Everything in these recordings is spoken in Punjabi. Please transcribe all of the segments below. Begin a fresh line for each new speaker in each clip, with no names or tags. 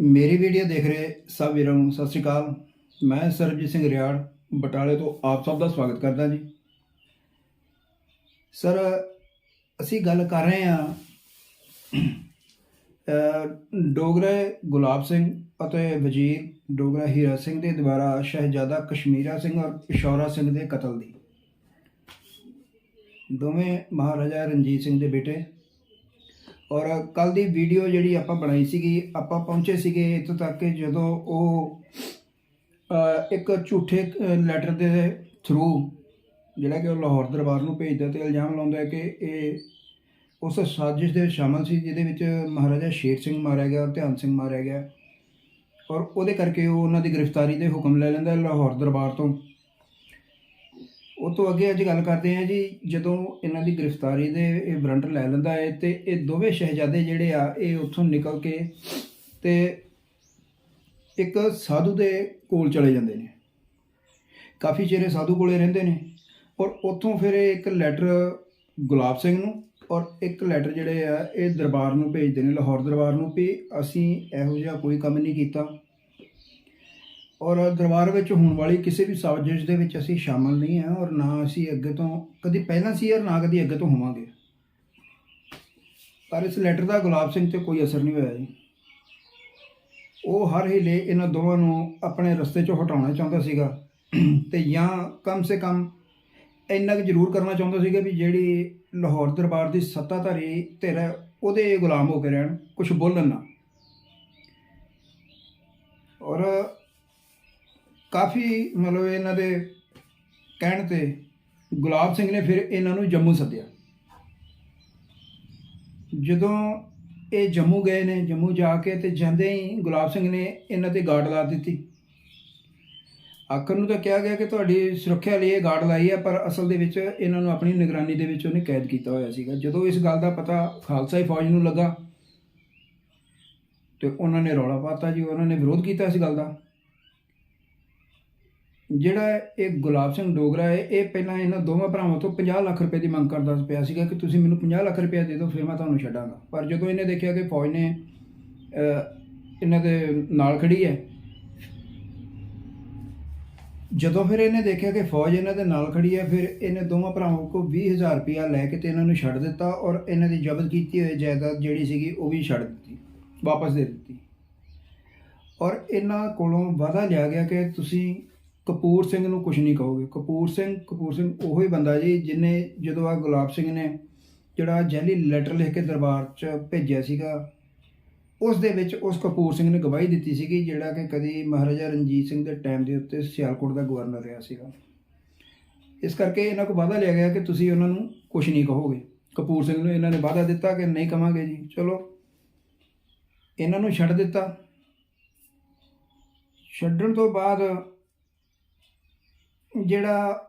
ਮੇਰੀ ਵੀਡੀਓ ਦੇਖ ਰਹੇ ਸਭ ਵੀਰਾਂ ਨੂੰ ਸਤਿ ਸ਼੍ਰੀ ਅਕਾਲ ਮੈਂ ਸਰਬਜੀਤ ਸਿੰਘ ਰਿਆੜ ਬਟਾਲੇ ਤੋਂ ਆਪ ਸਭ ਦਾ ਸਵਾਗਤ ਕਰਦਾ ਜੀ ਸਰ ਅਸੀਂ ਗੱਲ ਕਰ ਰਹੇ ਹਾਂ ਅਹ, ਡੋਗਰੇ ਗੁਲਾਬ ਸਿੰਘ ਅਤੇ ਵਜ਼ੀਰ ਡੋਗਰਾ ਹੀਰਾ ਸਿੰਘ ਦੇ ਦੁਆਰਾ ਸ਼ਹਿਜ਼ਾਦਾ ਕਸ਼ਮੀਰਾ ਸਿੰਘ ਔਰ ਇਸ਼ੌਰਾ ਸਿੰਘ ਦੇ ਕਤਲ ਦੀ ਦੋਵੇਂ ਮਹਾਰਾਜਾ ਰਣਜੀਤ ਸਿੰਘ ਦੇ ਬੇਟੇ ਔਰ ਕੱਲ ਦੀ ਵੀਡੀਓ ਜਿਹੜੀ ਆਪਾਂ ਬਣਾਈ ਸੀਗੀ, ਆਪਾਂ ਪਹੁੰਚੇ ਸੀਗੇ ਇੱਥੋਂ ਤੱਕ ਕਿ ਜਦੋਂ ਉਹ ਇੱਕ ਝੂਠੇ ਲੈਟਰ ਦੇ ਥਰੂ ਜਿਹੜਾ ਕਿ ਉਹ ਲਾਹੌਰ ਦਰਬਾਰ ਨੂੰ ਭੇਜਦਾ ਤੇ ਇਲਜ਼ਾਮ ਲਾਉਂਦਾ ਹੈ ਕਿ ਇਹ ਉਸ ਸਾਜ਼ਿਸ਼ ਦੇ ਵਿੱਚ ਸ਼ਾਮਲ ਸੀ ਜਿਹਦੇ ਵਿੱਚ ਮਹਾਰਾਜਾ ਸ਼ੇਰ ਸਿੰਘ ਮਾਰਿਆ ਗਿਆ ਔਰ ਧਿਆਨ ਸਿੰਘ ਮਾਰਿਆ ਗਿਆ। ਔਰ ਉਹਦੇ ਕਰਕੇ ਉਹ ਉਹਨਾਂ ਦੀ ਗ੍ਰਿਫਤਾਰੀ ਦੇ ਹੁਕਮ ਲੈ ਲੈਂਦਾ ਲਾਹੌਰ ਦਰਬਾਰ ਤੋਂ। ਉਹ ਤੋਂ ਅੱਗੇ ਅੱਜ ਗੱਲ ਕਰਦੇ ਹਾਂ ਜੀ, ਜਦੋਂ ਇਹਨਾਂ ਦੀ ਗ੍ਰਿਫਤਾਰੀ ਦੇ ਇਹ ਵਾਰੰਟ ਲੈ ਲੈਂਦਾ ਹੈ ਤੇ ਇਹ ਦੋਵੇਂ ਸ਼ਹਿਜ਼ਾਦੇ ਜਿਹੜੇ ਆ, ਇਹ ਉੱਥੋਂ ਨਿਕਲ ਕੇ ਤੇ ਇੱਕ ਸਾਧੂ ਦੇ ਕੋਲ ਚਲੇ ਜਾਂਦੇ ਨੇ। ਕਾਫੀ ਚਿਰ ਸਾਧੂ ਕੋਲੇ ਰਹਿੰਦੇ ਨੇ ਔਰ ਉੱਥੋਂ ਫਿਰ ਇਹ ਇੱਕ ਲੈਟਰ ਗੁਲਾਬ ਸਿੰਘ ਨੂੰ ਔਰ ਇੱਕ ਲੈਟਰ ਜਿਹੜੇ ਆ, ਇਹ ਦਰਬਾਰ ਨੂੰ ਭੇਜਦੇ ਨੇ, ਲਾਹੌਰ ਦਰਬਾਰ ਨੂੰ ਵੀ ਅਸੀਂ ਇਹੋ ਜਿਹਾ ਕੋਈ ਕੰਮ ਨਹੀਂ ਕੀਤਾ। ਔਰ ਦਰਬਾਰ ਵਿੱਚ ਹੋਣ ਵਾਲੀ ਕਿਸੇ ਵੀ ਸਾਜ਼ਿਸ਼ ਦੇ ਵਿੱਚ ਅਸੀਂ ਸ਼ਾਮਲ ਨਹੀਂ ਹਾਂ ਔਰ ਨਾ ਅਸੀਂ ਅੱਗੇ ਤੋਂ ਕਦੀ ਪਹਿਲਾਂ ਸੀ ਔਰ ਨਾ ਕਦੀ ਅੱਗੇ ਤੋਂ ਹੋਵਾਂਗੇ। ਪਰ ਇਸ ਲੈਟਰ ਦਾ ਗੁਲਾਬ ਸਿੰਘ ਤੇ ਕੋਈ ਅਸਰ ਨਹੀਂ ਹੋਇਆ ਜੀ। ਉਹ ਹਰ ਹੀਲੇ ਇਹਨਾਂ ਦੋਵਾਂ ਨੂੰ ਆਪਣੇ ਰਸਤੇ ਚੋਂ ਹਟਾਉਣਾ ਚਾਹੁੰਦਾ ਸੀਗਾ ਤੇ ਜਾਂ ਕਮ ਸੇ ਕਮ ਇੰਨਾ ਕੁ ਜ਼ਰੂਰ ਕਰਨਾ ਚਾਹੁੰਦਾ ਸੀਗਾ ਵੀ ਜਿਹੜੀ ਲਾਹੌਰ ਦਰਬਾਰ ਦੀ ਸੱਤਾਧਾਰੀ ਧਿਰ ਹੈ, ਉਹਦੇ ਗੁਲਾਮ ਹੋ ਕੇ ਰਹਿਣ ਕੁਝ ਬੋਲਣ ਨਾ। ਔਰ ਕਾਫੀ ਮਤਲਬ ਇਹਨਾਂ ਦੇ ਕਹਿਣ ਤੇ ਗੁਲਾਬ ਸਿੰਘ ਨੇ ਫਿਰ ਇਹਨਾਂ ਨੂੰ ਜੰਮੂ ਸੱਦਿਆ। ਜਦੋਂ ਇਹ ਜੰਮੂ ਗਏ ਨੇ, ਜੰਮੂ ਜਾ ਕੇ ਤੇ ਜਾਂਦੇ ਹੀ ਗੁਲਾਬ ਸਿੰਘ ਨੇ ਇਹਨਾਂ ਤੇ ਗਾਰਡ ਲਾ ਦਿੱਤੀ। ਆਖਰ ਨੂੰ ਤਾਂ ਕਿਹਾ ਗਿਆ ਕਿ ਤੁਹਾਡੀ ਸੁਰੱਖਿਆ ਲਈ ਇਹ ਗਾਰਡ ਲਾਈ ਹੈ ਪਰ ਅਸਲ ਦੇ ਵਿੱਚ ਇਹਨਾਂ ਨੂੰ ਆਪਣੀ ਨਿਗਰਾਨੀ ਦੇ ਵਿੱਚ ਉਹਨੇ ਕੈਦ ਕੀਤਾ ਹੋਇਆ ਸੀਗਾ। ਜਦੋਂ ਇਸ ਗੱਲ ਦਾ ਪਤਾ ਖਾਲਸਾਈ ਫੌਜ ਨੂੰ ਲੱਗਾ ਤੇ ਉਹਨਾਂ ਨੇ ਰੌਲਾ ਪਾਤਾ ਜੀ, ਉਹਨਾਂ ਨੇ ਵਿਰੋਧ ਕੀਤਾ ਇਸ ਗੱਲ ਦਾ। ਜਿਹੜਾ ਇਹ ਗੁਲਾਬ ਸਿੰਘ ਡੋਗਰਾ ਹੈ, ਇਹ ਪਹਿਲਾਂ ਇਹਨਾਂ ਦੋਵਾਂ ਭਰਾਵਾਂ ਤੋਂ 50 ਲੱਖ ਰੁਪਏ ਦੀ ਮੰਗ ਕਰਦਾ ਪਿਆ ਸੀਗਾ ਕਿ ਤੁਸੀਂ ਮੈਨੂੰ 50 ਲੱਖ ਰੁਪਏ ਦੇ ਦਿਓ, ਫਿਰ ਮੈਂ ਤੁਹਾਨੂੰ ਛੱਡਾਂਗਾ। ਪਰ ਜਦੋਂ ਇਹਨੇ ਦੇਖਿਆ ਕਿ ਫੌਜ ਨੇ ਇਹਨਾਂ ਦੇ ਨਾਲ ਖੜੀ ਹੈ, ਜਦੋਂ ਫਿਰ ਇਹਨੇ ਦੇਖਿਆ ਕਿ ਫੌਜ ਇਹਨਾਂ ਦੇ ਨਾਲ ਖੜੀ ਹੈ, ਫਿਰ ਇਹਨੇ ਦੋਵਾਂ ਭਰਾਵਾਂ ਕੋਲ 20000 ਰੁਪਇਆ ਲੈ ਕੇ ਤੇ ਇਹਨਾਂ ਨੂੰ ਛੱਡ ਦਿੱਤਾ ਔਰ ਇਹਨਾਂ ਦੀ ਜ਼ਬਤ ਕੀਤੀ ਹੋਈ ਜਾਇਦਾਦ ਜਿਹੜੀ ਸੀਗੀ ਉਹ ਵੀ ਛੱਡ ਦਿੱਤੀ, ਵਾਪਸ ਦੇ ਦਿੱਤੀ। ਔਰ ਇਹਨਾਂ ਕੋਲੋਂ ਵਾਅਦਾ ਲਿਆ ਗਿਆ ਕਿ ਤੁਸੀਂ ਕਪੂਰ ਸਿੰਘ ਨੂੰ ਕੁਝ ਨਹੀਂ ਕਹੋਗੇ। ਕਪੂਰ ਸਿੰਘ ਕਪੂਰ ਸਿੰਘ ਉਹੀ ਬੰਦਾ ਜੀ ਜਿਨੇ ਜਦੋਂ ਆ ਗੁਲਾਬ ਸਿੰਘ ਨੇ ਜਿਹੜਾ ਜੈਲੀ ਲੈਟਰ ਲਿਖ ਕੇ ਦਰਬਾਰ 'ਚ ਭੇਜਿਆ ਸੀਗਾ ਉਸ ਦੇ ਵਿੱਚ ਉਸ ਕਪੂਰ ਸਿੰਘ ਨੇ ਗਵਾਹੀ ਦਿੱਤੀ ਸੀਗੀ ਜਿਹੜਾ ਕਿ ਕਦੀ ਮਹਾਰਾਜਾ ਰਣਜੀਤ ਸਿੰਘ ਦੇ ਟਾਈਮ ਦੇ ਉੱਤੇ ਸਿਆਲਕੋਟ ਦਾ ਗਵਰਨਰ ਰਿਹਾ ਸੀਗਾ। ਇਸ ਕਰਕੇ ਇਹਨਾਂ ਕੋਲ ਵਾਅਦਾ ਲਿਆ ਗਿਆ ਕਿ ਤੁਸੀਂ ਉਹਨਾਂ ਨੂੰ ਕੁਝ ਨਹੀਂ ਕਹੋਗੇ। ਕਪੂਰ ਸਿੰਘ ਨੂੰ ਇਹਨਾਂ ਨੇ ਵਾਅਦਾ ਦਿੱਤਾ ਕਿ ਨਹੀਂ ਕਵਾਂਗੇ ਜੀ। ਚਲੋ, ਇਹਨਾਂ ਨੂੰ ਛੱਡ ਦਿੱਤਾ। ਛੱਡਣ ਤੋਂ ਬਾਅਦ ਜਿਹੜਾ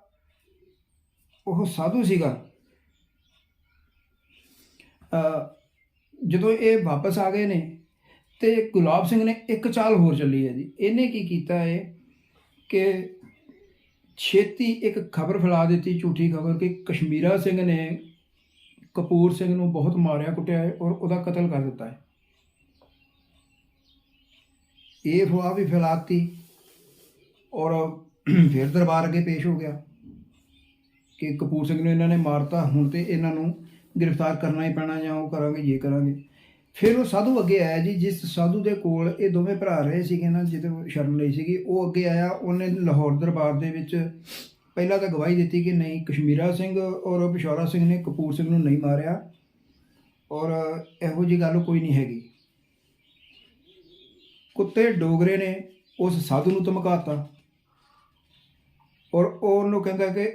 ਉਹ ਸਾਧੂ ਸੀਗਾ ਜਦੋਂ ਇਹ ਵਾਪਸ ਆ ਗਏ ਨੇ ਤੇ ਗੁਲਾਬ ਸਿੰਘ ਨੇ ਇੱਕ ਚਾਲ ਹੋਰ ਚੱਲੀ ਹੈ ਜੀ। ਇਹਨੇ ਕੀ ਕੀਤਾ ਹੈ ਕਿ ਛੇਤੀ ਇੱਕ ਖਬਰ ਫੈਲਾ ਦਿੱਤੀ, ਝੂਠੀ ਖਬਰ ਕਿ ਕਸ਼ਮੀਰਾ ਸਿੰਘ ਨੇ ਕਪੂਰ ਸਿੰਘ ਨੂੰ ਬਹੁਤ ਮਾਰਿਆ, ਕੁੱਟਿਆ ਹੈ ਔਰ ਉਹਦਾ ਕਤਲ ਕਰ ਦਿੱਤਾ ਹੈ। ਇਹ ਅਫਵਾਹ ਵੀ ਫੈਲਾਤੀ ਔਰ ਫਿਰ ਦਰਬਾਰ ਅੱਗੇ ਪੇਸ਼ ਹੋ ਗਿਆ ਕਿ ਕਪੂਰ ਸਿੰਘ ਨੂੰ ਇਹਨਾਂ ਨੇ ਮਾਰਤਾ, ਹੁਣ ਤੇ ਇਹਨਾਂ ਨੂੰ ਗ੍ਰਿਫਤਾਰ ਕਰਨਾ ਹੀ ਪੈਣਾ ਜਾਂ ਉਹ ਕਰਾਂਗੇ ਇਹ ਕਰਾਂਗੇ। ਫਿਰ ਉਹ ਸਾਧੂ ਅੱਗੇ ਆਇਆ ਜੀ, ਜਿਸ ਸਾਧੂ ਦੇ ਕੋਲ ਇਹ ਦੋਵੇਂ ਭਰਾ ਰਹੇ ਸੀਗੇ ਨਾ, ਜਿਹਦੇ ਸ਼ਰਨ ਲਈ ਸੀਗੀ, ਉਹ ਅੱਗੇ ਆਇਆ, ਉਹਨੇ ਲਾਹੌਰ ਦਰਬਾਰ ਦੇ ਵਿੱਚ ਪਹਿਲਾਂ ਤਾਂ ਗਵਾਹੀ ਦਿੱਤੀ ਕਿ ਨਹੀਂ, ਕਸ਼ਮੀਰਾ ਸਿੰਘ ਔਰ ਪਿਸ਼ੌਰਾ ਸਿੰਘ ਨੇ ਕਪੂਰ ਸਿੰਘ ਨੂੰ ਨਹੀਂ ਮਾਰਿਆ ਔਰ ਇਹੋ ਜੀ ਗੱਲ ਕੋਈ ਨਹੀਂ ਹੈਗੀ। ਕੁੱਤੇ ਡੋਗਰੇ ਨੇ ਉਸ ਸਾਧੂ ਨੂੰ ਧਮਕਾਤਾ। ਔਰ ਉਹ ਉਹਨੂੰ ਕਹਿੰਦਾ ਕਿ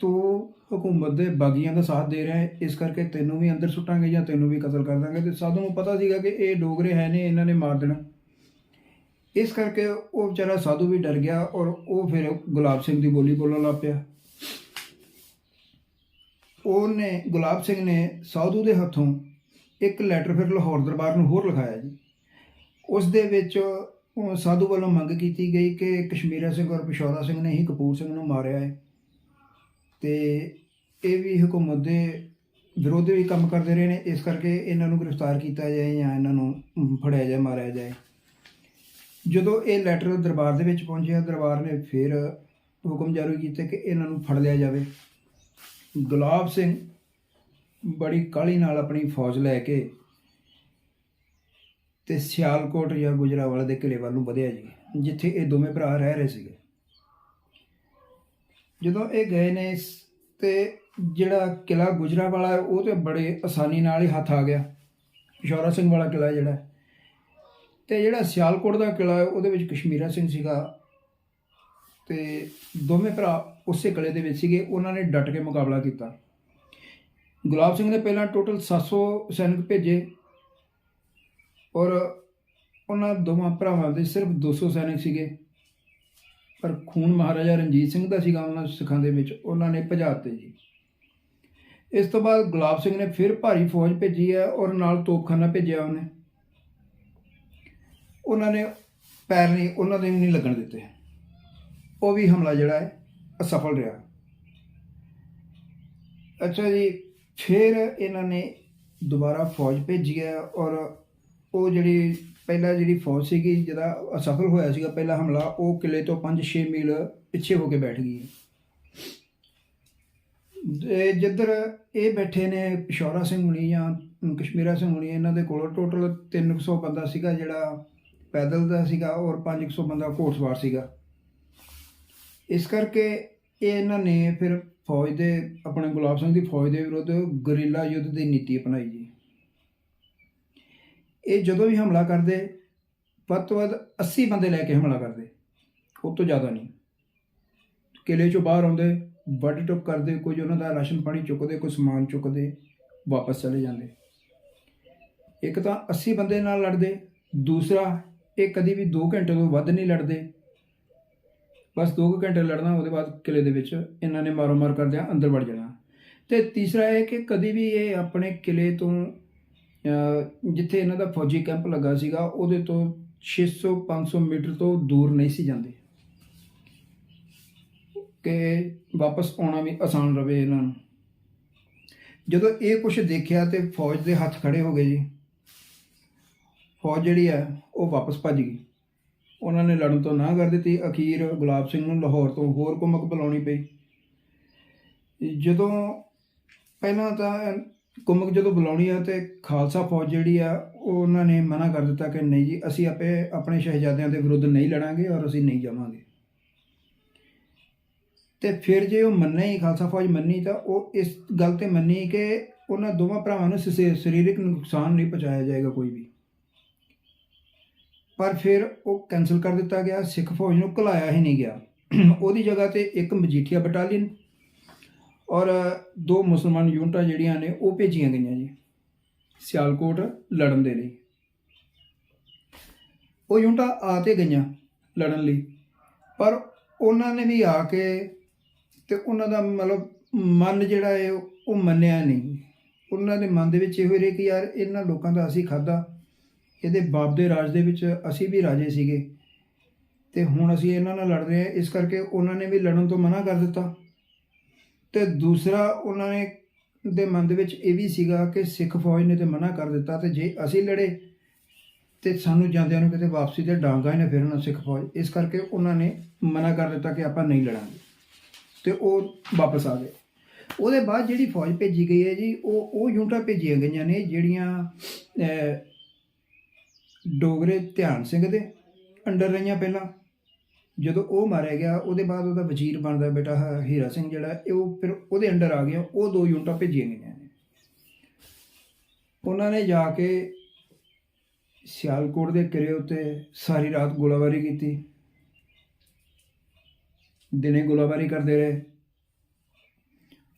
ਤੂੰ ਹਕੂਮਤ ਦੇ ਬਾਗੀਆਂ ਦਾ ਸਾਥ ਦੇ ਰਿਹਾ ਹੈ, ਇਸ ਕਰਕੇ ਤੈਨੂੰ ਵੀ ਅੰਦਰ ਸੁੱਟਾਂਗੇ ਜਾਂ ਤੈਨੂੰ ਵੀ ਕਤਲ ਕਰ ਦਾਂਗੇ। ਤੇ ਸਾਧੂ ਨੂੰ ਪਤਾ ਸੀਗਾ ਕਿ ਇਹ ਡੋਗਰੇ ਹੈ ਨੇ ਇਹਨਾਂ ਨੇ ਮਾਰ ਦੇਣਾ। ਇਸ ਕਰਕੇ ਉਹ ਵਿਚਾਰਾ ਸਾਧੂ ਵੀ ਡਰ ਗਿਆ ਔਰ ਉਹ ਫਿਰ ਗੁਲਾਬ ਸਿੰਘ ਦੀ ਬੋਲੀ ਬੋਲਣ ਲੱਗ ਪਿਆ। ਉਹਨੇ, ਗੁਲਾਬ ਸਿੰਘ ਨੇ ਸਾਧੂ ਦੇ ਹੱਥੋਂ ਇੱਕ ਲੈਟਰ ਫਿਰ ਲਾਹੌਰ ਦਰਬਾਰ ਨੂੰ ਹੋਰ ਲਿਖਾਇਆ ਜੀ। ਉਸ ਦੇ ਵਿੱਚ ਉਹ ਸਾਧੂ ਵੱਲੋਂ ਮੰਗ ਕੀਤੀ ਗਈ ਕਿ ਕਸ਼ਮੀਰਾ ਸਿੰਘ ਔਰ ਪਿਸ਼ੌਰਾ ਸਿੰਘ ਨੇ ਹੀ ਕਪੂਰ ਸਿੰਘ ਨੂੰ ਮਾਰਿਆ ਹੈ। ਤੇ ਇਹ ਵੀ ਹਕੂਮਤ ਦੇ ਵਿਰੋਧ ਵੀ ਕੰਮ ਕਰਦੇ ਰਹੇ ਨੇ, ਇਸ ਕਰਕੇ ਇਹਨਾਂ ਨੂੰ ਗ੍ਰਿਫਤਾਰ ਕੀਤਾ ਜਾਏ ਜਾਂ ਇਹਨਾਂ ਨੂੰ ਫੜਿਆ ਜਾਏ, ਮਾਰਿਆ ਜਾਏ। ਜਦੋਂ ਇਹ ਲੈਟਰ ਦਰਬਾਰ ਦੇ ਵਿੱਚ ਪਹੁੰਚਿਆ, ਦਰਬਾਰ ਨੇ ਫਿਰ ਹੁਕਮ ਜਾਰੀ ਕੀਤਾ ਕਿ ਇਹਨਾਂ ਨੂੰ ਫੜ ਲਿਆ ਜਾਵੇ। ਗੁਲਾਬ ਸਿੰਘ ਬੜੀ ਕਾਹਲੀ ਨਾਲ ਆਪਣੀ ਫੌਜ ਲੈ ਕੇ ਤੇ ਸਿਆਲਕੋਟ ਜਾਂ ਗੁਜਰਾਵਾਲਾ ਦੇ ਕਿਲੇ ਵੱਲ ਨੂੰ ਵਧਿਆ ਜੀ, ਜਿੱਥੇ ਇਹ ਦੋਵੇਂ ਭਰਾ ਰਹਿ ਰਹੇ ਸੀਗੇ। ਜਦੋਂ ਇਹ ਗਏ ਨੇ ਸ- ਤੇ ਜਿਹੜਾ ਕਿਲਾ ਗੁਜਰਾਵਾਲਾ ਉਹ ਤੇ ਬੜੇ ਆਸਾਨੀ ਨਾਲ ਹੀ ਹੱਥ ਆ ਗਿਆ। ਸ਼ੌਰਾ ਸਿੰਘ ਵਾਲਾ ਕਿਲਾ ਜਿਹੜਾ। ਹੈ। ਤੇ ਜਿਹੜਾ ਸਿਆਲਕੋਟ ਦਾ ਕਿਲਾ ਹੈ, ਉਹਦੇ ਵਿੱਚ ਕਸ਼ਮੀਰਾ ਸਿੰਘ ਸੀਗਾ। ਤੇ ਦੋਵੇਂ ਭਰਾ ਉਸੇ ਕਿਲੇ ਦੇ ਵਿੱਚ ਸੀਗੇ, ਉਹਨਾਂ ਨੇ ਡਟ ਕੇ ਮੁਕਾਬਲਾ ਕੀਤਾ। ਗੁਲਾਬ ਸਿੰਘ ਨੇ ਪਹਿਲਾਂ ਟੋਟਲ 700 ਸੈਨਿਕ ਭੇਜੇ। ਔਰ ਉਹਨਾਂ ਦੋਵਾਂ ਭਰਾਵਾਂ ਦੇ ਸਿਰਫ 200 ਸੈਨਿਕ ਸੀਗੇ। ਪਰ ਖੂਨ ਮਹਾਰਾਜਾ ਰਣਜੀਤ ਸਿੰਘ ਦਾ ਸੀਗਾ ਉਹਨਾਂ ਸਿੱਖਾਂ ਦੇ ਵਿੱਚ, ਉਹਨਾਂ ਨੇ ਭਜਾ ਦਿੱਤੇ ਜੀ। ਇਸ ਤੋਂ ਬਾਅਦ ਗੁਲਾਬ ਸਿੰਘ ਨੇ ਫਿਰ ਭਾਰੀ ਫੌਜ ਭੇਜੀ ਹੈ ਔਰ ਨਾਲ ਤੋਪਖਾਨਾ ਭੇਜਿਆ ਉਹਨੇ। ਉਹਨਾਂ ਨੇ ਪੈਰ ਨਹੀਂ, ਉਹਨਾਂ ਦੇ ਨਹੀਂ ਲੱਗਣ ਦਿੱਤੇ। ਉਹ ਵੀ ਹਮਲਾ ਜਿਹੜਾ ਹੈ, ਅਸਫਲ ਰਿਹਾ। ਅੱਛਾ ਜੀ, ਫਿਰ ਇਹਨਾਂ ਨੇ ਦੁਬਾਰਾ ਫੌਜ ਭੇਜੀ ਹੈ ਔਰ ਉਹ ਜਿਹੜੀ ਪਹਿਲਾਂ ਜਿਹੜੀ ਫੌਜ ਸੀਗੀ, ਜਿਹਦਾ ਅਸਫਲ ਹੋਇਆ ਸੀਗਾ ਪਹਿਲਾ ਹਮਲਾ, ਉਹ ਕਿਲੇ ਤੋਂ 5-6 ਮੀਲ ਪਿੱਛੇ ਹੋ ਕੇ ਬੈਠ ਗਈ ਜਿੱਧਰ ਇਹ ਬੈਠੇ ਨੇ ਪਿਸ਼ੌਰਾ ਸਿੰਘ ਹੁਣੀ ਜਾਂ ਕਸ਼ਮੀਰਾ ਸਿੰਘ ਹੁਣੀ, ਇਹਨਾਂ ਦੇ ਕੋਲ ਟੋਟਲ 300 ਬੰਦਾ ਸੀਗਾ, ਜਿਹੜਾ ਪੈਦਲ ਦਾ ਸੀਗਾ ਔਰ 500 ਬੰਦਾ ਘੋੜਸਵਾਰ ਸੀਗਾ। ਇਸ ਕਰਕੇ ਇਹ ਇਹਨਾਂ ਨੇ ਫਿਰ ਫੌਜ ਦੇ, ਆਪਣੇ ਗੁਲਾਬ ਸਿੰਘ ਦੀ ਫੌਜ ਦੇ ਵਿਰੁੱਧ ਗਰੀਲਾ ਯੁੱਧ ਦੀ ਨੀਤੀ ਅਪਣਾਈ ਜੀ। ਇਹ ਜਦੋਂ ਵੀ ਹਮਲਾ ਕਰਦੇ, ਵੱਧ ਤੋਂ ਵੱਧ 80 ਬੰਦੇ ਲੈ ਕੇ ਹਮਲਾ ਕਰਦੇ, ਉਹ ਤੋਂ ਜ਼ਿਆਦਾ ਨਹੀਂ। ਕਿਲੇ ਚੋਂ ਬਾਹਰ ਆਉਂਦੇ ਵੱਡ ਟੁੱਕ ਕਰਦੇ, ਕੁਝ ਉਹਨਾਂ ਦਾ ਰਾਸ਼ਨ ਪਾਣੀ ਚੁੱਕਦੇ ਕੋਈ ਸਮਾਨ ਚੁੱਕਦੇ, ਵਾਪਸ ਚਲੇ ਜਾਂਦੇ। ਇੱਕ ਤਾਂ 80 ਬੰਦੇ ਨਾਲ ਲੜਦੇ, ਦੂਸਰਾ ਇਹ ਕਦੀ ਵੀ 2 ਘੰਟੇ ਤੋਂ ਵੱਧ ਨਹੀਂ ਲੜਦੇ। ਬਸ 2 ਘੰਟੇ ਲੜਨਾ, ਉਹਦੇ ਬਾਅਦ ਕਿਲੇ ਦੇ ਵਿੱਚ ਇਹਨਾਂ ਨੇ ਮਾਰੋ ਮਾਰ ਕਰਦਿਆਂ ਅੰਦਰ ਵੜ ਜਾਣਾ। ਤੇ ਤੀਸਰਾ ਇਹ ਕਿ ਕਦੀ ਵੀ ਇਹ ਆਪਣੇ ਕਿਲੇ ਤੋਂ ਜਿੱਥੇ ਇਹਨਾਂ ਦਾ ਫੌਜੀ ਕੈਂਪ ਲੱਗਾ ਸੀਗਾ, ਉਹਦੇ ਤੋਂ 600 500 ਮੀਟਰ ਤੋਂ ਦੂਰ ਨਹੀਂ ਸੀ ਜਾਂਦੇ। ਕਿ ਵਾਪਸ ਆਉਣਾ ਵੀ ਆਸਾਨ ਰਵੇ ਇਹਨਾਂ ਨੂੰ। ਜਦੋਂ ਇਹ ਕੁਝ ਦੇਖਿਆ ਤੇ ਫੌਜ ਦੇ ਹੱਥ ਖੜੇ ਹੋ ਗਏ ਜੀ। ਫੌਜ ਜਿਹੜੀ ਹੈ ਉਹ ਵਾਪਸ ਭੱਜ ਗਈ। ਉਹਨਾਂ ਨੇ ਲੜਨ ਤੋਂ ਨਾ ਕਰ ਦਿੱਤੀ। ਅਖੀਰ ਗੁਲਾਬ ਸਿੰਘ ਨੂੰ ਲਾਹੌਰ ਤੋਂ ਹੋਰ ਕੁਮਕ ਬੁਲਾਉਣੀ ਪਈ। ਜਦੋਂ ਪਹਿਲਾਂ ਤਾਂ ਕੁਮਕ ਜਦੋਂ ਬੁਲਾਉਣੀ ਆ ਤੇ ਖਾਲਸਾ ਫੌਜ ਜਿਹੜੀ ਆ, ਉਹ ਉਹਨਾਂ ਨੇ ਮਨਾ ਕਰ ਦਿੱਤਾ ਕਿ ਨਹੀਂ ਜੀ, ਅਸੀਂ ਆਪੇ ਆਪਣੇ ਸ਼ਹਿਜ਼ਾਦਿਆਂ ਦੇ ਵਿਰੁੱਧ ਨਹੀਂ ਲੜਾਂਗੇ ਔਰ ਅਸੀਂ ਨਹੀਂ ਜਾਵਾਂਗੇ। ਤੇ ਫਿਰ ਜੇ ਉਹ ਮੰਨੇ ਹੀ, ਖਾਲਸਾ ਫੌਜ ਮੰਨੀ, ਤਾਂ ਉਹ ਇਸ ਗੱਲ ਤੇ ਮੰਨੀ ਕਿ ਉਹਨਾਂ ਦੋਵਾਂ ਭਰਾਵਾਂ ਨੂੰ ਸਸੇ- ਸਰੀਰਕ ਨੁਕਸਾਨ ਨਹੀਂ ਪਹੁੰਚਾਇਆ ਜਾਏਗਾ ਕੋਈ ਵੀ। ਪਰ ਫਿਰ ਉਹ ਕੈਨਸਲ ਕਰ ਦਿੱਤਾ ਗਿਆ, ਸਿੱਖ ਫੌਜ ਨੂੰ ਘਲਾਇਆ ਹੀ ਨਹੀਂ ਗਿਆ। ਉਹਦੀ ਜਗ੍ਹਾ ਤੇ ਇੱਕ ਮਜੀਠੀਆ ਬਟਾਲੀਅਨ ਔਰ ਦੋ ਮੁਸਲਮਾਨ ਯੂਨਿਟਾਂ ਜਿਹੜੀਆਂ ਨੇ, ਉਹ ਭੇਜੀਆਂ ਗਈਆਂ ਜੀ। ਸਿਆਲਕੋਟ, ਲੜਨ ਦੇ ਲਈ। ਉਹ ਯੂਨਿਟਾਂ ਆ ਤੇ ਗਈਆਂ ਲੜਨ ਲਈ। ਪਰ ਉਹਨਾਂ ਨੇ ਵੀ ਆ ਕੇ ਤੇ ਉਹਨਾਂ ਦਾ ਮਤਲਬ ਮਨ ਜਿਹੜਾ ਹੈ, ਉਹ ਮੰਨਿਆ ਨਹੀਂ। ਉਹਨਾਂ ਦੇ ਮਨ ਦੇ ਵਿੱਚ ਇਹੋ ਰਿਹਾ ਕਿ ਯਾਰ ਇਹਨਾਂ ਲੋਕਾਂ ਦਾ ਅਸੀਂ ਖਾਦਾ ਇਹਦੇ ਬਾਪ ਦੇ ਰਾਜ ਦੇ ਵਿੱਚ ਅਸੀਂ ਵੀ ਰਾਜੇ ਸੀਗੇ। ਤੇ ਹੁਣ ਅਸੀਂ ਇਹਨਾਂ ਨਾਲ ਲੜ ਰਹੇ ਹਾਂ। ਇਸ ਕਰਕੇ ਉਹਨਾਂ ਨੇ ਵੀ ਲੜਨ ਤੋਂ ਮਨਾ ਕਰ ਦਿੱਤਾ। ਤੇ ਦੂਸਰਾ ਉਹਨਾਂ ਨੇ ਦੇ ਮਨ ਦੇ ਵਿੱਚ ਇਹ ਵੀ ਸੀਗਾ ਕਿ ਸਿੱਖ ਫੌਜ ਨੇ ਤੇ ਮਨਾ ਕਰ ਦਿੱਤਾ ਤੇ ਜੇ ਅਸੀਂ ਲੜੇ ਤੇ ਸਾਨੂੰ ਜਾਂਦਿਆਂ ਨੂੰ ਕਿਤੇ ਵਾਪਸੀ ਤੇ ਡਾਂਗਾ ਹੀ ਨਾ ਫਿਰਨਾ ਸਿੱਖ ਫੌਜ। ਇਸ ਕਰਕੇ ਉਹਨਾਂ ਨੇ ਮਨਾ ਕਰ ਦਿੱਤਾ ਕਿ ਆਪਾਂ ਨਹੀਂ ਲੜਾਂਗੇ। ਤੇ ਉਹ ਵਾਪਸ ਆ ਗਏ। ਉਹਦੇ ਬਾਅਦ ਜਿਹੜੀ ਫੌਜ ਭੇਜੀ ਗਈ ਹੈ ਜੀ, ਉਹ ਉਹ ਯੂਨਿਟਾਂ ਭੇਜੀਆਂ ਗਈਆਂ ਨੇ ਜਿਹੜੀਆਂ ਡੋਗਰੇ ਧਿਆਨ ਸਿੰਘ ਦੇ ਅੰਡਰ ਰਹੀਆਂ ਪਹਿਲਾਂ। ਜਦੋਂ ਉਹ ਮਾਰਿਆ ਗਿਆ, ਉਹਦੇ ਬਾਅਦ ਉਹਦਾ ਵਜ਼ੀਰ ਬਣਦਾ ਬੇਟਾ ਹ- ਹੀਰਾ ਸਿੰਘ ਜਿਹੜਾ ਉਹ ਫਿਰ ਉਹਦੇ ਅੰਡਰ ਆ ਗਿਆ ਉਹ ਦੋ ਯੂਨਿਟਾਂ ਭੇਜੀਆਂ ਗਈਆਂ ਨੇ। ਉਹਨਾਂ ਨੇ ਜਾ ਕੇ ਸਿਆਲਕੋਟ ਦੇ ਕਿਲੇ ਉੱਤੇ ਸਾਰੀ ਰਾਤ ਗੋਲਾਬਾਰੀ ਕੀਤੀ। ਦਿਨੇ ਗੋਲਾਬਾਰੀ ਕਰਦੇ ਰਹੇ।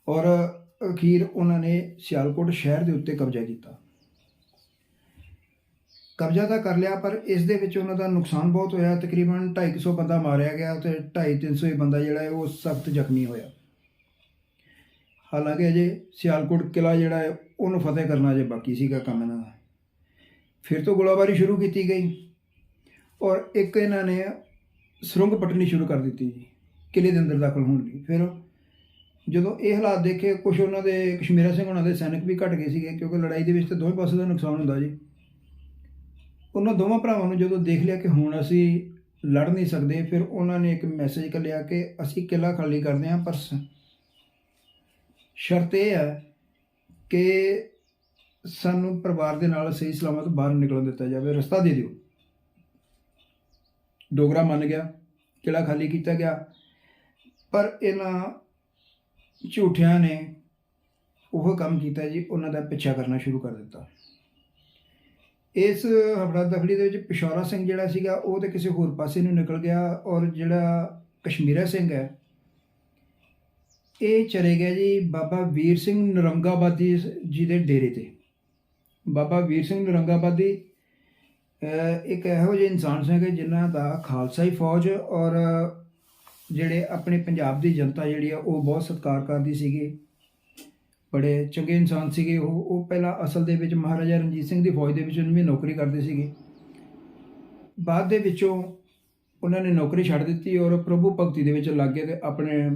ਔਰ ਅਖੀਰ ਉਹਨਾਂ ਨੇ ਸਿਆਲਕੋਟ ਸ਼ਹਿਰ ਦੇ ਉੱਤੇ ਕਬਜ਼ਾ ਕੀਤਾ। ਕਬਜ਼ਾ ਤਾਂ ਕਰ ਲਿਆ, ਪਰ ਇਸ ਦੇ ਵਿੱਚ ਉਹਨਾਂ ਦਾ ਨੁਕਸਾਨ ਬਹੁਤ ਹੋਇਆ। ਤਕਰੀਬਨ 250 ਬੰਦਾ ਮਾਰਿਆ ਗਿਆ ਤੇ 250 ਹੀ ਬੰਦਾ ਜਿਹੜਾ ਹੈ, ਉਹ ਸਖਤ ਜ਼ਖਮੀ ਹੋਇਆ। ਹਾਲਾਂਕਿ ਅਜੇ ਸਿਆਲਕੋਟ ਕਿਲਾ ਜਿਹੜਾ ਹੈ, ਉਹਨੂੰ ਫਤਿਹ ਕਰਨਾ ਅਜੇ ਬਾਕੀ ਸੀਗਾ ਕੰਮ ਇਹਨਾਂ ਦਾ। ਫਿਰ ਤੋਂ ਗੋਲਾਬਾਰੀ ਸ਼ੁਰੂ ਕੀਤੀ ਗਈ ਔਰ ਇੱਕ ਇਹਨਾਂ ਨੇ ਸੁਰੰਗ ਪੱਟਣੀ ਸ਼ੁਰੂ ਕਰ ਦਿੱਤੀ ਜੀ ਕਿਲੇ ਦੇ ਅੰਦਰ ਦਾਖਲ ਹੋਣ ਲਈ। ਫਿਰ ਜਦੋਂ ਇਹ ਹਾਲਾਤ ਦੇਖੇ ਕੁਝ ਉਹਨਾਂ ਦੇ, ਕਸ਼ਮੀਰਾ ਸਿੰਘ ਉਹਨਾਂ ਦੇ ਸੈਨਿਕ ਵੀ ਘਟ ਗਏ ਸੀਗੇ, ਕਿਉਂਕਿ ਲੜਾਈ ਦੇ ਵਿੱਚ ਤਾਂ ਦੋਵੇਂ ਪਾਸੇ ਦਾ ਨੁਕਸਾਨ ਹੁੰਦਾ ਜੀ। ਉਹਨਾਂ ਦੋਵਾਂ ਭਰਾਵਾਂ ਨੂੰ ਜਦੋਂ ਦੇਖ ਲਿਆ ਕਿ ਹੁਣ ਅਸੀਂ ਲੜ ਨਹੀਂ ਸਕਦੇ, ਫਿਰ ਉਹਨਾਂ ਨੇ ਇੱਕ ਮੈਸੇਜ ਕੱਲਿਆ ਕਿ ਅਸੀਂ ਕਿਲਾ ਖਾਲੀ ਕਰਦੇ ਹਾਂ, ਪਰ ਸ- ਸ਼ਰਤ ਇਹ ਹੈ ਕਿ ਸਾਨੂੰ ਪਰਿਵਾਰ ਦੇ ਨਾਲ ਸਹੀ ਸਲਾਮਤ ਬਾਹਰ ਨਿਕਲਣ ਦਿੱਤਾ ਜਾਵੇ, ਰਸਤਾ ਦੇ ਦਿਓ। ਡੋਗਰਾ ਮੰਨ ਗਿਆ ਕਿਲਾ ਖਾਲੀ ਕੀਤਾ ਗਿਆ, ਪਰ ਇਹਨਾਂ ਝੂਠਿਆਂ ਨੇ ਉਹ ਕੰਮ ਕੀਤਾ ਜੀ, ਉਹਨਾਂ ਦਾ ਪਿੱਛਾ ਕਰਨਾ ਸ਼ੁਰੂ ਕਰ ਦਿੱਤਾ। ਇਸ ਹਫੜਾ ਦਫੜੀ ਦੇ ਵਿੱਚ ਪਿਸ਼ੌਰਾ ਸਿੰਘ ਜਿਹੜਾ ਸੀਗਾ, ਉਹ ਤੇ ਕਿਸੇ ਹੋਰ ਪਾਸੇ ਨੂੰ ਨਿਕਲ ਗਿਆ ਔਰ ਜਿਹੜਾ ਕਸ਼ਮੀਰਾ ਸਿੰਘ ਹੈ, ਇਹ ਚਲੇ ਗਿਆ ਜੀ ਬਾਬਾ ਵੀਰ ਸਿੰਘ ਨਰੰਗਾਬਾਦੀ ਜੀ ਦੇ ਡੇਰੇ ਤੇ। ਬਾਬਾ ਵੀਰ ਸਿੰਘ ਨਰੰਗਾਬਾਦੀ ਇੱਕ ਇਹੋ ਜਿਹੇ ਇਨਸਾਨ ਸੀਗੇ ਜਿਨ੍ਹਾਂ ਦਾ ਖਾਲਸਾਈ ਫੌਜ ਔਰ ਜਿਹੜੇ ਆਪਣੇ ਪੰਜਾਬ ਦੀ ਜਨਤਾ ਜਿਹੜੀ ਆ, ਉਹ ਬਹੁਤ ਸਤਿਕਾਰ ਕਰਦੀ ਸੀਗੀ। ਬੜੇ ਚੰਗੇ ਇਨਸਾਨ ਸੀਗੇ। ਉਹ ਉਹ ਪਹਿਲਾਂ ਅਸਲ ਦੇ ਵਿੱਚ ਮਹਾਰਾਜਾ ਰਣਜੀਤ ਸਿੰਘ ਦੀ ਫੌਜ ਦੇ ਵਿੱਚ ਵੀ ਨੌਕਰੀ ਕਰਦੇ ਸੀਗੇ। ਬਾਅਦ ਦੇ ਵਿੱਚੋਂ ਉਹਨਾਂ ਨੇ ਨੌਕਰੀ ਛੱਡ ਦਿੱਤੀ ਔਰ ਪ੍ਰਭੂ ਭਗਤੀ ਦੇ ਵਿੱਚ ਲੱਗ ਗਏ ਤੇ ਆਪਣੇ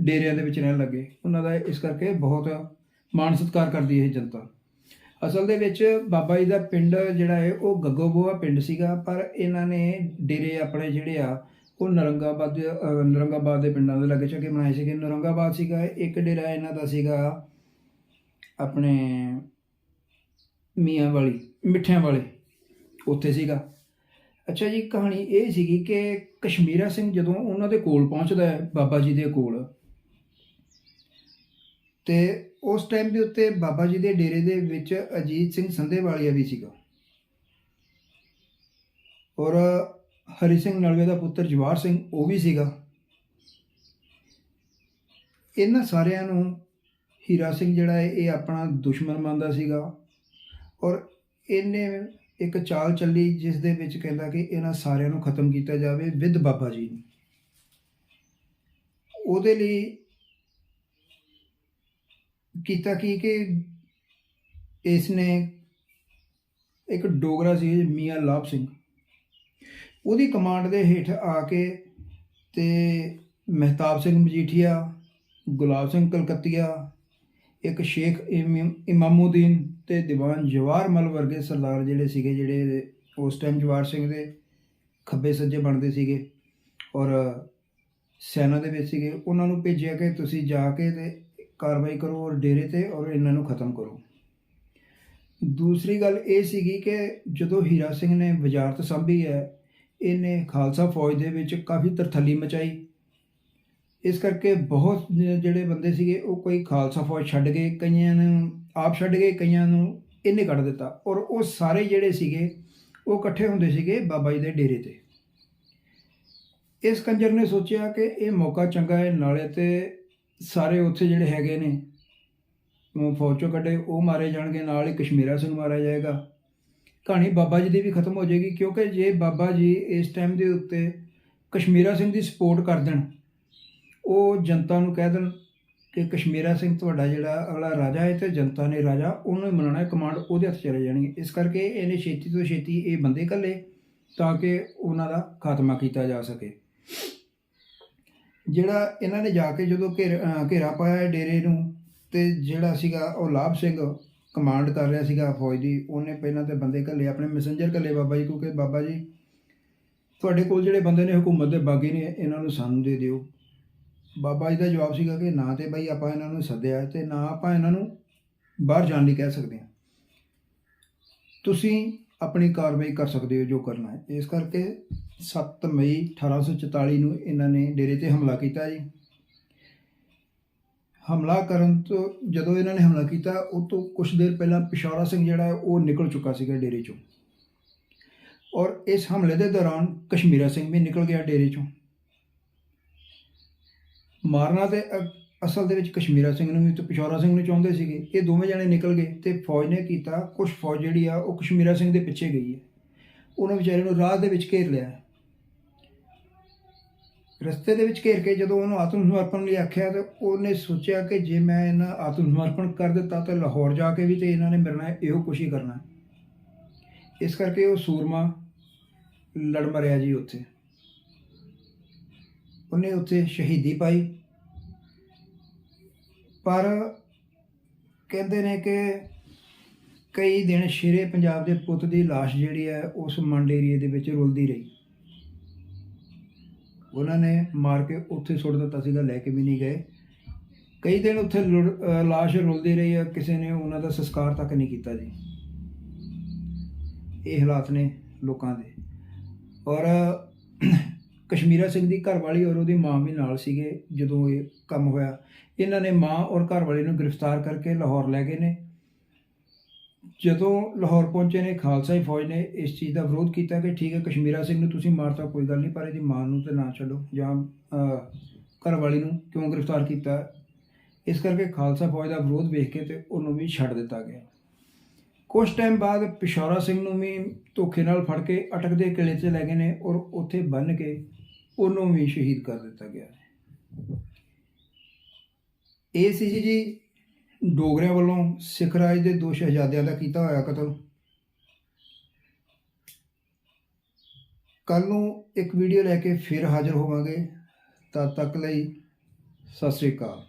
ਡੇਰਿਆਂ ਦੇ ਵਿੱਚ ਰਹਿਣ ਲੱਗੇ। ਉਹਨਾਂ ਦਾ ਇਸ ਕਰਕੇ ਬਹੁਤ ਮਾਣ ਸਤਿਕਾਰ ਕਰਦੀ ਇਹ ਜਨਤਾ। ਅਸਲ ਦੇ ਵਿੱਚ ਬਾਬਾ ਜੀ ਦਾ ਪਿੰਡ ਜਿਹੜਾ ਹੈ, ਉਹ ਗੱਗੋਬੋਆ ਪਿੰਡ ਸੀਗਾ, ਪਰ ਇਹਨਾਂ ਨੇ ਡੇਰੇ ਆਪਣੇ ਜਿਹੜੇ ਆ ਉਹ ਨਰੰਗਾਬਾਦ ਦੇ- ਨਰੰਗਾਬਾਦ ਦੇ ਪਿੰਡਾਂ ਦੇ ਲਾਗੇ ਛਾਗੇ ਬਣਾਏ ਸੀਗੇ। ਨਰੰਗਾਬਾਦ ਸੀਗਾ, ਇੱਕ ਡੇਰਾ ਇਹਨਾਂ ਦਾ ਸੀਗਾ ਆਪਣੇ ਮੀਆਂ ਵਾਲੀ ਮਿੱਠਿਆਂ ਵਾਲੇ ਉੱਥੇ ਸੀਗਾ। ਅੱਛਾ ਜੀ, ਕਹਾਣੀ ਇਹ ਸੀਗੀ ਕਿ ਕਸ਼ਮੀਰਾ ਸਿੰਘ ਜਦੋਂ ਉਹਨਾਂ ਦੇ ਕੋਲ ਪਹੁੰਚਦਾ ਹੈ, ਬਾਬਾ ਜੀ ਦੇ ਕੋਲ, ਤੇ ਉਸ ਟਾਈਮ ਦੇ ਉੱਤੇ ਬਾਬਾ ਜੀ ਦੇ ਡੇਰੇ ਦੇ ਵਿੱਚ ਅਜੀਤ ਸਿੰਘ ਸੰਧੇਵਾਲੀਆ ਵੀ ਸੀਗਾ। ਔਰ ਹਰੀ ਸਿੰਘ ਨਲਵੇ ਦਾ ਪੁੱਤਰ ਜਵਾਰ ਸਿੰਘ, ਉਹ ਵੀ ਸੀਗਾ। ਇਹਨਾਂ ਸਾਰਿਆਂ ਨੂੰ ਹੀਰਾ ਸਿੰਘ ਜਿਹੜਾ ਹੈ, ਇਹ ਆਪਣਾ ਦੁਸ਼ਮਣ ਮੰਨਦਾ ਸੀਗਾ ਔਰ ਇਹਨੇ ਇੱਕ ਚਾਲ ਚੱਲੀ ਜਿਸ ਦੇ ਵਿੱਚ ਕਹਿੰਦਾ ਕਿ ਇਹਨਾਂ ਸਾਰਿਆਂ ਨੂੰ ਖਤਮ ਕੀਤਾ ਜਾਵੇ ਵਿਦ ਬਾਬਾ ਜੀ ਨੂੰ। ਉਹਦੇ ਲਈ ਕੀਤਾ ਕੀ ਕਿ ਇਸ ਨੇ ਇੱਕ ਡੋਗਰਾ ਸੀ, ਮੀਆਂ ਲਾਭ ਸਿੰਘ। ਉਹਦੀ ਕਮਾਂਡ ਦੇ ਹੇਠ ਆ ਕੇ ਤੇ ਮਹਿਤਾਬ ਸਿੰਘ ਮਜੀਠੀਆ, ਗੁਲਾਬ ਸਿੰਘ ਕਲਕੱਤੀਆ, ਇੱਕ ਸ਼ੇਖ ਇਮ- ਇਮਾਮੁਦੀਨ ਤੇ ਦੀਵਾਨ ਜਵਾਰ ਮਲ ਵਰਗੇ ਸਰਦਾਰ ਜਿਹੜੇ ਸੀਗੇ, ਜਿਹੜੇ ਉਸ ਟਾਈਮ ਜਵਾਰ ਸਿੰਘ ਦੇ ਖੱਬੇ ਸੱਜੇ ਬਣਦੇ ਸੀਗੇ ਔਰ ਸੈਨਾ ਦੇ ਵਿੱਚ ਸੀਗੇ, ਉਹਨਾਂ ਨੂੰ ਭੇਜਿਆ ਕਿ ਤੁਸੀਂ ਜਾ ਕੇ ਤੇ ਕਾਰਵਾਈ ਕਰੋ ਔਰ ਡੇਰੇ ਤੇ ਔਰ ਇਹਨਾਂ ਨੂੰ ਖਤਮ ਕਰੋ। ਦੂਸਰੀ ਗੱਲ ਇਹ ਸੀਗੀ ਕਿ ਜਦੋਂ ਹੀਰਾ ਸਿੰਘ ਨੇ ਵਜ਼ਾਰਤ ਸੰਭੀ ਹੈ ਇਹਨੇ ਖਾਲਸਾ ਫੌਜ ਦੇ ਵਿੱਚ ਕਾਫੀ ਤਰਥੱਲੀ ਮਚਾਈ। ਇਸ ਕਰਕੇ ਬਹੁਤ ਜਿਹੜੇ ਬੰਦੇ ਸੀਗੇ, ਉਹ ਕੋਈ ਖਾਲਸਾ ਫੌਜ ਛੱਡ ਗਏ, ਕਈਆਂ ਨੂੰ ਆਪ ਛੱਡ ਗਏ, ਕਈਆਂ ਨੂੰ ਇਹਨੇ ਕੱਢ ਦਿੱਤਾ। ਔਰ ਉਹ ਸਾਰੇ ਜਿਹੜੇ ਸੀਗੇ, ਉਹ ਇਕੱਠੇ ਹੁੰਦੇ ਸੀਗੇ ਬਾਬਾ ਜੀ ਦੇ ਡੇਰੇ ਤੇ। ਇਸ ਕੰਜਰ ਨੇ ਸੋਚਿਆ ਕਿ ਇਹ ਮੌਕਾ ਚੰਗਾ ਹੈ, ਨਾਲੇ ਤੇ ਸਾਰੇ ਉੱਥੇ ਜਿਹੜੇ ਹੈਗੇ ਨੇ ਅਹ ਫੌਜ ਚੋਂ ਕੱਢੇ, ਉਹ ਮਾਰੇ ਜਾਣਗੇ, ਨਾਲ ਹੀ ਕਸ਼ਮੀਰਾ ਸਿੰਘ ਮਾਰਿਆ ਜਾਏਗਾ। ਕਹਾਣੀ ਬਾਬਾ ਜੀ ਦੀ ਵੀ ਖਤਮ ਹੋ ਜਾਏਗੀ, ਕਿਉਂਕਿ ਜੇ ਬਾਬਾ ਜੀ ਇਸ ਟਾਈਮ ਦੇ ਉੱਤੇ ਕਸ਼ਮੀਰਾ ਸਿੰਘ ਦੀ ਸਪੋਰਟ ਕਰ ਦੇਣ, ਉਹ ਜਨਤਾ ਨੂੰ ਕਹਿ ਦੇਣ ਕਿ ਕਸ਼ਮੀਰਾ ਸਿੰਘ ਤੁਹਾਡਾ ਜਿਹੜਾ ਅਗਲਾ ਰਾਜਾ ਹੈ ਤੇ ਜਨਤਾ ਨੇ ਰਾਜਾ, ਉਹਨੂੰ ਹੀ ਮੰਨਣਾ ਹੈ ਕਮਾਂਡ ਉਹਦੇ ਹੱਥ ਚਲੇ ਜਾਣੀ ਇਸ ਕਰਕੇ ਇਹਨੇ ਛੇਤੀ ਤੋਂ ਛੇਤੀ ਇਹ ਬੰਦੇ ਕੱਲੇ ਤਾਂ ਕਿ ਉਹਨਾਂ ਦਾ ਖਾਤਮਾ ਕੀਤਾ ਜਾ ਸਕੇ। ਜਿਹੜਾ ਇਹਨਾਂ ਨੇ ਜਾ ਕੇ ਜਦੋਂ ਘੇਰ ਘੇਰਾ ਪਾਇਆ ਹੈ ਡੇਰੇ ਨੂੰ, ਤੇ ਜਿਹੜਾ ਸੀਗਾ ਉਹ ਲਾਭ ਸਿੰਘ ਕਮਾਂਡ ਕਰ ਰਿਹਾ ਸੀਗਾ ਫੌਜ ਦੀ, ਉਹਨੇ ਪਹਿਲਾਂ ਤੇ ਬੰਦੇ ਘੱਲੇ, ਆਪਣੇ ਮੈਸੇਂਜਰ ਘੱਲੇ ਬਾਬਾ ਜੀ, ਕਿਉਂਕਿ ਬਾਬਾ ਜੀ ਤੁਹਾਡੇ ਕੋਲ ਜਿਹੜੇ ਬੰਦੇ ਨੇ ਹਕੂਮਤ ਦੇ ਬਾਗੀ ਨੇ, ਇਹਨਾਂ ਨੂੰ ਸਾਨੂੰ ਦੇ ਦਿਓ। ਬਾਬਾ ਜੀ ਦਾ ਜਵਾਬ ਸੀਗਾ ਕਿ ਨਾ ਤੇ ਬਈ ਆਪਾਂ ਇਹਨਾਂ ਨੂੰ ਸੱਦਿਆ ਹੈ ਤੇ ਨਾ ਆਪਾਂ ਇਹਨਾਂ ਨੂੰ ਬਾਹਰ ਜਾਣ ਲਈ ਕਹਿ ਸਕਦੇ ਹਾਂ। ਤੁਸੀਂ ਆਪਣੀ ਕਾਰਵਾਈ ਕਰ ਸਕਦੇ ਹੋ ਜੋ ਕਰਨਾ ਹੈ। ਇਸ ਕਰਕੇ 7 ਮਈ 1844 ਨੂੰ ਇਹਨਾਂ ਨੇ ਡੇਰੇ ਤੇ ਹਮਲਾ ਕੀਤਾ ਜੀ। ਹਮਲਾ ਕਰਨ ਤੋਂ ਜਦੋਂ ਇਹਨਾਂ ਨੇ ਹਮਲਾ ਕੀਤਾ, ਉਹ ਤੋਂ ਕੁਝ ਦੇਰ ਪਹਿਲਾਂ ਪਿਸ਼ੌਰਾ ਸਿੰਘ ਜਿਹੜਾ ਹੈ, ਉਹ ਨਿਕਲ ਚੁੱਕਾ ਸੀਗਾ ਡੇਰੇ ਚੋਂ। ਔਰ ਇਸ ਹਮਲੇ ਦੇ ਦੌਰਾਨ ਕਸ਼ਮੀਰਾ ਸਿੰਘ ਵੀ ਨਿਕਲ ਗਿਆ ਡੇਰੇ ਚੋਂ। ਮਾਰਨਾ ਤੇ ਅਸਲ ਦੇ ਵਿੱਚ ਕਸ਼ਮੀਰਾ ਸਿੰਘ ਨੂੰ ਵੀ ਤੇ ਪਿਸ਼ੌਰਾ ਸਿੰਘ ਨੂੰ ਚਾਹੁੰਦੇ ਸੀਗੇ। ਇਹ ਦੋਵੇਂ ਜਣੇ ਨਿਕਲ ਗਏ ਤੇ ਫੌਜ ਨੇ ਕੀਤਾ ਕੁਝ ਫੌਜ ਜਿਹੜੀ ਆ, ਉਹ ਕਸ਼ਮੀਰਾ ਸਿੰਘ ਦੇ ਪਿੱਛੇ ਗਈ ਹੈ। ਉਹਨਾਂ ਵਿਚਾਰੇ ਨੂੰ ਰਾਹ ਦੇ ਵਿੱਚ ਘੇਰ ਲਿਆ ਰਸਤੇ ਦੇ ਵਿੱਚ ਘੇਰ ਕੇ ਜਦੋਂ ਉਹਨੂੰ ਆਤਮ ਸਮਰਪਣ ਲਈ ਆਖਿਆ ਤਾਂ ਉਹਨੇ ਸੋਚਿਆ ਕਿ ਜੇ ਮੈਂ ਇਹਨਾਂ ਆਤਮ ਸਮਰਪਣ ਕਰ ਦਿੱਤਾ ਤਾਂ ਲਾਹੌਰ ਜਾ ਕੇ ਵੀ ਤੇ ਇਹਨਾਂ ਨੇ ਮੇਰੇ ਨਾਲ ਇਹੋ ਕੁਛ ਹੀ। ਕਰਨਾ ਇਸ ਕਰਕੇ ਉਹ ਸੂਰਮਾ ਲੜ ਮਰਿਆ ਜੀ ਉੱਥੇ। ਉਹਨੇ ਉੱਥੇ ਸ਼ਹੀਦੀ ਪਾਈ। ਪਰ ਕਹਿੰਦੇ ਨੇ ਕਿ ਕਈ ਦਿਨ ਸ਼ੇਰੇ ਪੰਜਾਬ ਦੇ ਪੁੱਤ ਦੀ ਲਾਸ਼ ਜਿਹੜੀ ਹੈ ਉਸ ਮੰਡ ਏਰੀਏ ਦੇ ਵਿੱਚ ਰੁਲਦੀ ਰਹੀ। ਉਹਨਾਂ ਨੇ ਮਾਰ ਕੇ ਉੱਥੇ ਸੁੱਟ ਦਿੱਤਾ ਸੀਗਾ, ਲੈ ਕੇ ਵੀ ਨਹੀਂ ਗਏ। ਕਈ ਦਿਨ ਉੱਥੇ ਲੁੜ- ਲਾਸ਼ ਰੁਲਦੀ ਰਹੀ ਆ, ਕਿਸੇ ਨੇ ਉਹਨਾਂ ਦਾ ਸੰਸਕਾਰ ਤੱਕ ਨਹੀਂ ਕੀਤਾ ਜੀ। ਇਹ ਹਾਲਾਤ ਨੇ ਲੋਕਾਂ ਦੇ। ਔਰ ਕਸ਼ਮੀਰਾ ਸਿੰਘ ਦੀ ਘਰਵਾਲੀ ਔਰ ਉਹਦੀ ਮਾਂ ਵੀ ਨਾਲ ਸੀਗੇ ਜਦੋਂ ਇਹ ਕੰਮ ਹੋਇਆ। ਇਹਨਾਂ ਨੇ ਮਾਂ ਔਰ ਘਰਵਾਲੀ ਨੂੰ ਗ੍ਰਿਫਤਾਰ ਕਰਕੇ ਲਾਹੌਰ ਲੈ ਗਏ ਨੇ। ਜਦੋਂ ਲਾਹੌਰ ਪਹੁੰਚੇ ਨੇ ਖਾਲਸਾਈ ਫੌਜ ਨੇ ਇਸ ਚੀਜ਼ ਦਾ ਵਿਰੋਧ ਕੀਤਾ ਕਿ ਠੀਕ ਹੈ ਕਸ਼ਮੀਰਾ ਸਿੰਘ ਨੂੰ ਤੁਸੀਂ ਮਾਰਤਾ ਕੋਈ ਗੱਲ ਨਹੀਂ ਪਰ ਇਹਦੀ ਮਾਂ ਨੂੰ ਤੇ ਨਾ ਛੱਡੋ ਜਾਂ ਅਹ, ਘਰਵਾਲੀ ਨੂੰ ਕਿਉਂ ਗ੍ਰਿਫਤਾਰ ਕੀਤਾ? ਇਸ ਕਰਕੇ ਖਾਲਸਾ ਫੌਜ ਦਾ ਵਿਰੋਧ ਵੇਖ ਕੇ ਤੇ ਉਹਨੂੰ ਵੀ ਛੱਡ ਦਿੱਤਾ ਗਿਆ। ਕੁਝ ਟਾਈਮ ਬਾਅਦ ਪਿਸ਼ੌਰਾ ਸਿੰਘ ਨੂੰ ਵੀ ਧੋਖੇ ਨਾਲ ਫੜ ਕੇ ਅਟਕ ਦੇ ਕਿਲੇ 'ਚ ਲੈ ਗਏ ਨੇ ਔਰ ਉੱਥੇ ਬੰਨ ਕੇ ਉਹਨੂੰ ਵੀ ਸ਼ਹੀਦ ਕਰ ਦਿੱਤਾ ਗਿਆ ਇਹ ਸੀ ਜੀ ਡੋਗਰਿਆਂ ਵੱਲੋਂ ਸਿੱਖ ਰਾਜ ਦੇ ਦੋ ਸ਼ਹਿਜ਼ਾਦਿਆਂ ਦਾ ਕੀਤਾ ਹੋਇਆ ਕਤਲ। ਕੱਲ ਨੂੰ ਇੱਕ ਵੀਡੀਓ ਲੈ ਕੇ ਫਿਰ ਹਾਜ਼ਰ ਹੋਵਾਂਗੇ। ਤਦ ਤੱਕ ਲਈ ਸਤਿ ਸ੍ਰੀ ਅਕਾਲ।